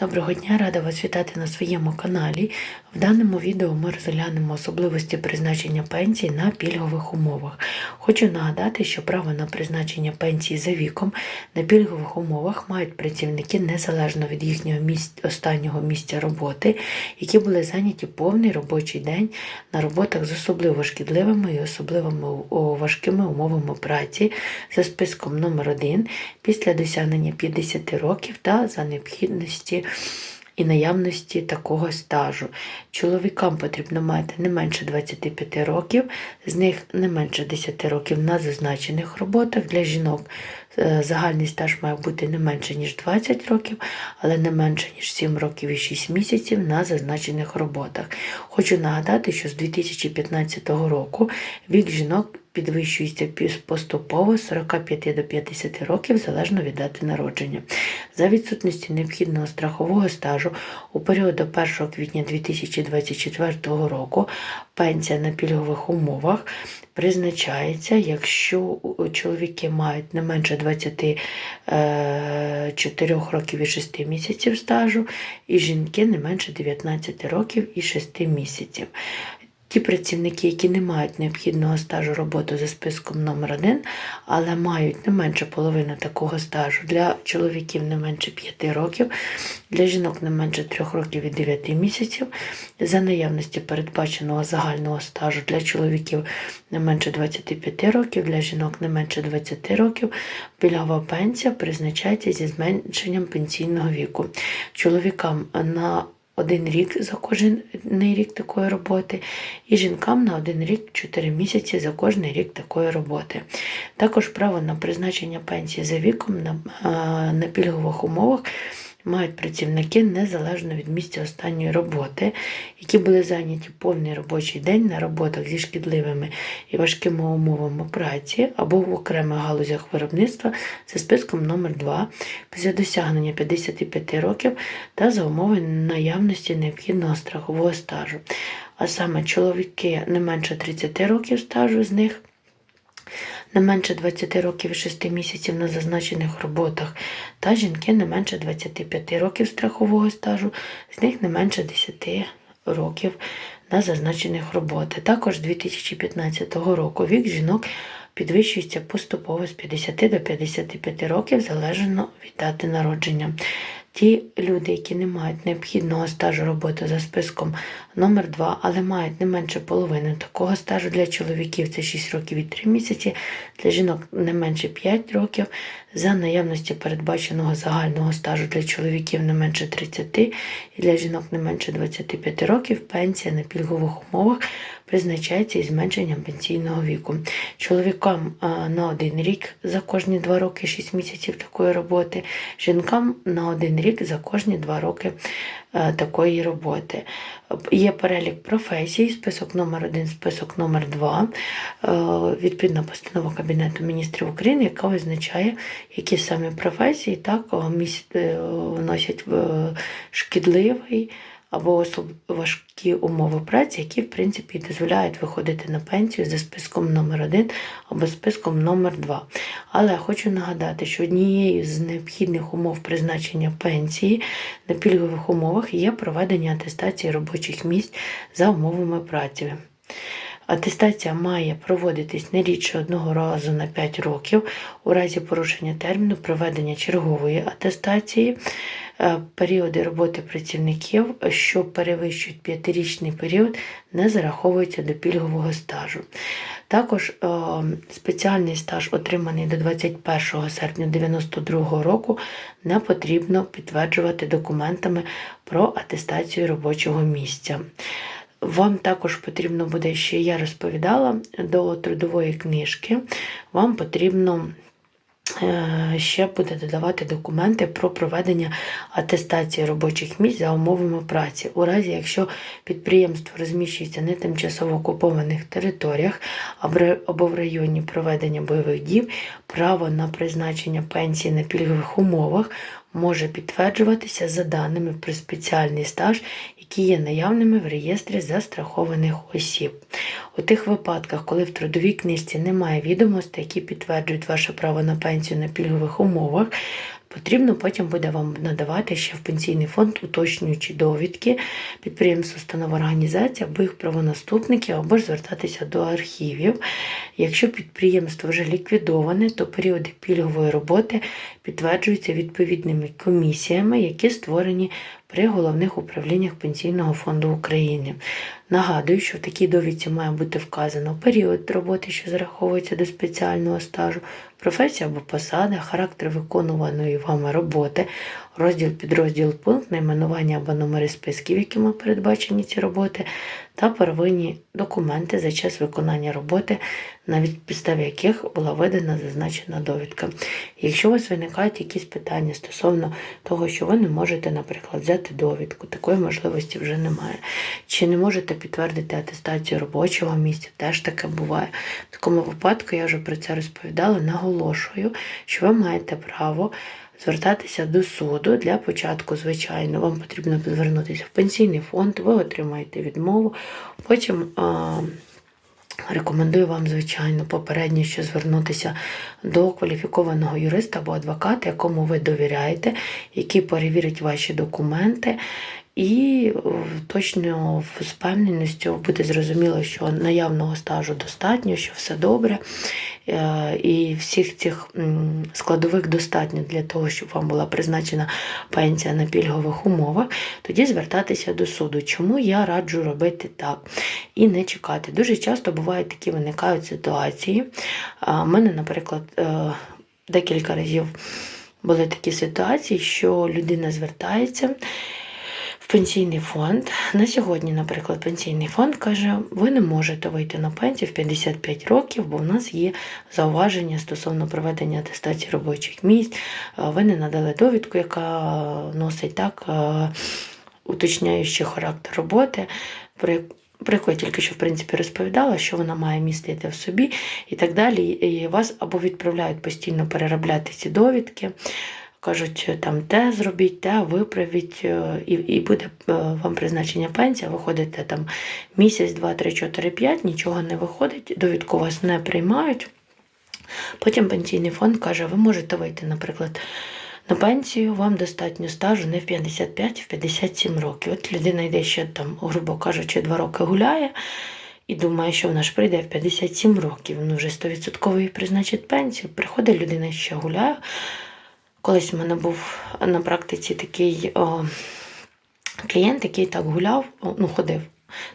Доброго дня, рада вас вітати на своєму каналі. В даному відео ми розглянемо особливості призначення пенсій на пільгових умовах. Хочу нагадати, що право на призначення пенсії за віком на пільгових умовах мають працівники незалежно від їхнього місць, останнього місця роботи, які були зайняті повний робочий день на роботах з особливо шкідливими і особливими важкими умовами праці за списком номер 1 після досягнення 50 років та за необхідності і наявності такого стажу. Чоловікам потрібно мати не менше 25 років, з них не менше 10 років на зазначених роботах. Для жінок е, загальний стаж має бути не менше, ніж 20 років, але не менше, ніж 7 років і 6 місяців на зазначених роботах. Хочу нагадати, що з 2015 року вік жінок підвищується поступово з 45 до 50 років залежно від дати народження. За відсутності необхідного страхового стажу у період до 1 квітня 2024 року пенсія на пільгових умовах призначається, якщо чоловіки мають не менше 24 років і 6 місяців стажу, і жінки не менше 19 років і 6 місяців. Ті працівники, які не мають необхідного стажу роботи за списком номер 1 але мають не менше половини такого стажу для чоловіків не менше 5 років, для жінок не менше 3 років і 9 місяців, за наявності передбаченого загального стажу для чоловіків не менше 25 років, для жінок не менше 20 років, пільгова пенсія призначається зі зменшенням пенсійного віку. Чоловікам на один рік за кожен рік такої роботи, і жінкам на один рік 4 місяці за кожний рік такої роботи. Також право на призначення пенсії за віком на, на пільгових умовах мають працівники незалежно від місця останньої роботи, які були зайняті повний робочий день на роботах зі шкідливими і важкими умовами праці або в окремих галузях виробництва за списком номер 2 після досягнення 55 років та за умови наявності необхідного страхового стажу. А саме чоловіки не менше 30 років стажу з них не менше 20 років і 6 місяців на зазначених роботах, та жінки не менше 25 років страхового стажу, з них не менше 10 років на зазначених роботах. Також з 2015 року вік жінок підвищується поступово з 50 до 55 років залежно від дати народження. Ті люди, які не мають необхідного стажу роботи за списком номер 2 але мають не менше половини такого стажу для чоловіків це 6 років і 3 місяці, для жінок не менше 5 років, за наявності передбаченого загального стажу для чоловіків не менше 30 і для жінок не менше 25 років, пенсія на пільгових умовах призначається із зменшенням пенсійного віку. Чоловікам на один рік за кожні 2 роки 6 місяців такої роботи, жінкам на один рік за кожні 2 роки е, такої роботи. Є перелік професій, список номер 1 список номер 2 відповідна постанова Кабінету міністрів України, яка визначає, які саме професії так е, вносять е, шкідливий або важкі умови праці, які, в принципі, дозволяють виходити на пенсію за списком номер 1 або списком номер 2 Але хочу нагадати, що однією з необхідних умов призначення пенсії на пільгових умовах є проведення атестації робочих місць за умовами праці. Атестація має проводитись не рідше одного разу на 5 років у разі порушення терміну проведення чергової атестації. Е, Періоди роботи працівників, що перевищують п'ятирічний період, не зараховуються до пільгового стажу. Також е, спеціальний стаж, отриманий до 21 серпня 1992 року, не потрібно підтверджувати документами про атестацію робочого місця. Вам також потрібно буде, ще я розповідала, до трудової книжки, вам потрібно ще буде додавати документи про проведення атестації робочих місць за умовами праці. У разі, якщо підприємство розміщується на тимчасово окупованих територіях або в районі проведення бойових дій, право на призначення пенсії на пільгових умовах може підтверджуватися за даними про спеціальний стаж, які є наявними в реєстрі застрахованих осіб. У тих випадках, коли в трудовій книжці немає відомостей, які підтверджують ваше право на пенсію на пільгових умовах, потрібно потім буде вам надавати ще в пенсійний фонд уточнюючі довідки підприємств, установ організацій або їх правонаступників, або ж звертатися до архівів. Якщо підприємство вже ліквідоване, то періоди пільгової роботи підтверджуються відповідними комісіями, які створені при головних управліннях Пенсійного фонду України. Нагадую, що в такій довідці має бути вказано період роботи, що зараховується до спеціального стажу, професія або посада, характер виконуваної вами роботи, розділ, підрозділ, пункт, найменування або номери списків, якими передбачені ці роботи, та первинні документи за час виконання роботи, на від- підставі яких була видана зазначена довідка. Якщо у вас виникають якісь питання стосовно того, що ви не можете, наприклад, взяти довідку, такої можливості вже немає. Чи не можете підтвердити атестацію робочого місця, теж таке буває. В такому випадку я вже про це розповідала, наголошую, що ви маєте право звертатися до суду для початку, звичайно, вам потрібно звернутися в пенсійний фонд, ви отримаєте відмову. Потім а, рекомендую вам, звичайно, попередньо ще звернутися до кваліфікованого юриста або адвоката, якому ви довіряєте, який перевірить ваші документи. І е, точно з впевненістю буде зрозуміло, що наявного стажу достатньо, що все добре. Е, І всіх цих складових достатньо для того, щоб вам була призначена пенсія на пільгових умовах, тоді звертатися до суду. Чому я раджу робити так і не чекати? Дуже часто бувають такі виникають ситуації. У мене, наприклад, е, декілька разів були такі ситуації, що людина звертається пенсійний фонд. На сьогодні, наприклад, пенсійний фонд каже, ви не можете вийти на пенсію в 55 років, бо в нас є зауваження стосовно проведення атестації робочих місць. Е, Ви не надали довідку, яка носить так е, уточняючий характер роботи. При про яку я тільки що в принципі розповідала, що вона має містити в собі і так далі. І вас або відправляють постійно переробляти ці довідки, кажуть, там те зробіть, те виправіть, е, і, і буде е, вам призначення пенсія, виходите там місяць, два, три, чотири, п'ять, нічого не виходить, довідку вас не приймають. Потім пенсійний фонд каже, ви можете вийти, наприклад, на пенсію, вам достатньо стажу не в 55, а в 57 років. От людина йде ще там, грубо кажучи, два роки гуляє і думає, що вона ж прийде в 57 років, ну вже 100% їй призначить пенсію. Приходить людина ще гуляє. Колись в мене був на практиці такий о, клієнт, який так гуляв, ну, ходив.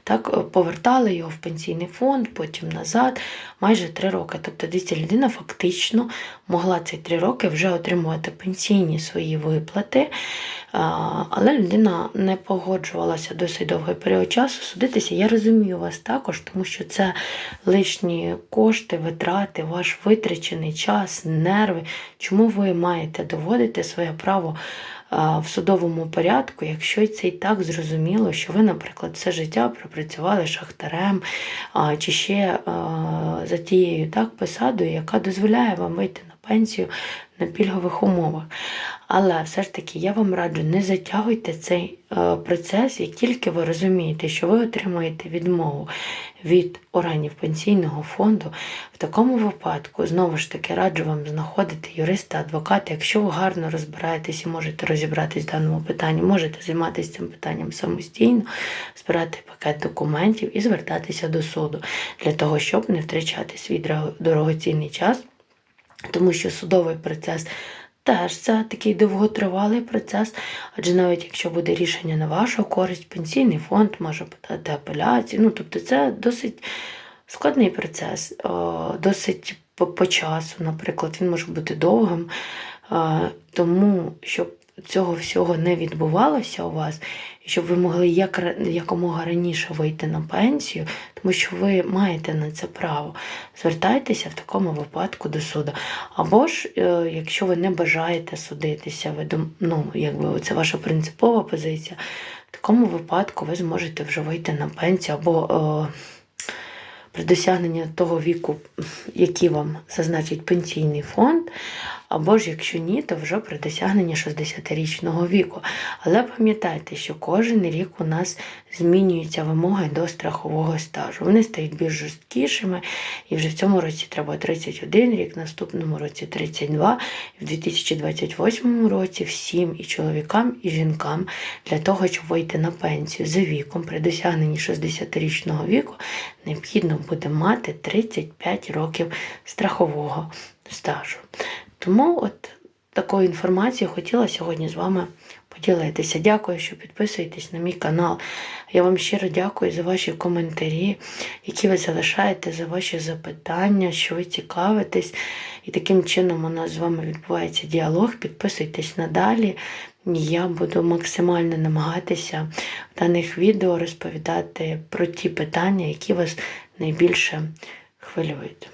Так, е, повертали його в пенсійний фонд, потім назад, майже три роки. Тобто, дивіться, людина фактично могла ці три роки вже отримувати пенсійні свої виплати, але людина не погоджувалася досить довгий період часу судитися. Я розумію вас також, тому що це лишні кошти, витрати, ваш витрачений час, нерви. Чому ви маєте доводити своє право? А, в судовому порядку, якщо це і так зрозуміло, що ви, наприклад, все життя пропрацювали шахтарем чи ще за тією так посадою, яка дозволяє вам вийти на пенсію на пільгових умовах. Але все ж таки я вам раджу, не затягуйте цей е, процес, як тільки ви розумієте, що ви отримуєте відмову від органів пенсійного фонду. В такому випадку, знову ж таки, раджу вам знаходити юриста, адвоката. Якщо ви гарно розбираєтесь і можете розібратись в даному питанні, можете займатися цим питанням самостійно, збирати пакет документів і звертатися до суду для того, щоб не втрачати свій дорогоцінний час тому що судовий процес теж це такий довготривалий процес, адже навіть якщо буде рішення на вашу користь, пенсійний фонд може подати апеляцію. Ну, тобто це досить складний процес, досить по, по часу, наприклад, він може бути довгим. Тому, щоб цього всього не відбувалося у вас, щоб ви могли як, якомога раніше вийти на пенсію, тому що ви маєте на це право. Звертайтеся в такому випадку до суду. Або ж, е, якщо ви не бажаєте судитися, ви ну, якби це ваша принципова позиція, в такому випадку ви зможете вже вийти на пенсію або. Е, при досягненні того віку, який вам зазначить пенсійний фонд, або ж якщо ні, то вже при досягненні 60-річного віку. Але пам'ятайте, що кожен рік у нас змінюються вимоги до страхового стажу. Вони стають більш жорсткішими, і вже в цьому році треба 31 рік, в наступному році 32, і в 2028 році всім і чоловікам, і жінкам для того, щоб вийти на пенсію за віком при досягненні 60-річного віку, необхідно буде мати 35 років страхового стажу. Тому от такою інформацією хотіла сьогодні з вами поділитися. Дякую, що підписуєтесь на мій канал. Я вам щиро дякую за ваші коментарі, які ви залишаєте, за ваші запитання, що ви цікавитесь. І таким чином у нас з вами відбувається діалог. Підписуйтесь надалі. Я буду максимально намагатися в даних відео розповідати про ті питання, які вас найбільше хвилюють.